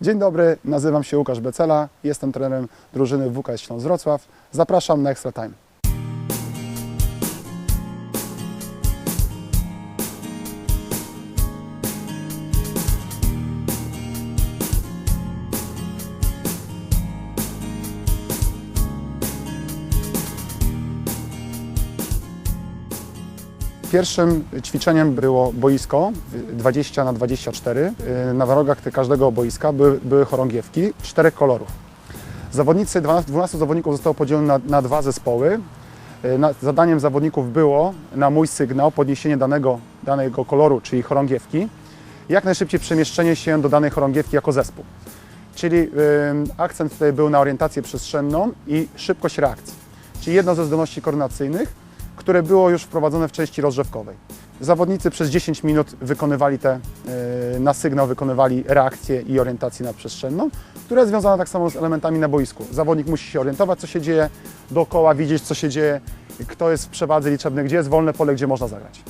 Dzień dobry, nazywam się Łukasz Becela, jestem trenerem drużyny WKS Śląsk Wrocław. Zapraszam na Extra Time. Pierwszym ćwiczeniem było boisko 20 na 24. Yy, Na warogach te- każdego boiska były, były chorągiewki czterech kolorów. Zawodnicy, 12, 12 zawodników zostało podzielonych na, na dwa zespoły. Na, zadaniem zawodników było na mój sygnał podniesienie danego, danego koloru, czyli chorągiewki, jak najszybciej przemieszczenie się do danej chorągiewki jako zespół. Czyli akcent tutaj był na orientację przestrzenną i szybkość reakcji. Czyli jedno ze zdolności koordynacyjnych, które było już wprowadzone w części rozgrzewkowej. Zawodnicy przez 10 minut wykonywali te, yy, na sygnał wykonywali reakcję i orientację nadprzestrzenną, która jest związana tak samo z elementami na boisku. Zawodnik musi się orientować, co się dzieje dookoła, widzieć, co się dzieje, kto jest w przewadze liczebnej, gdzie jest wolne pole, gdzie można zagrać.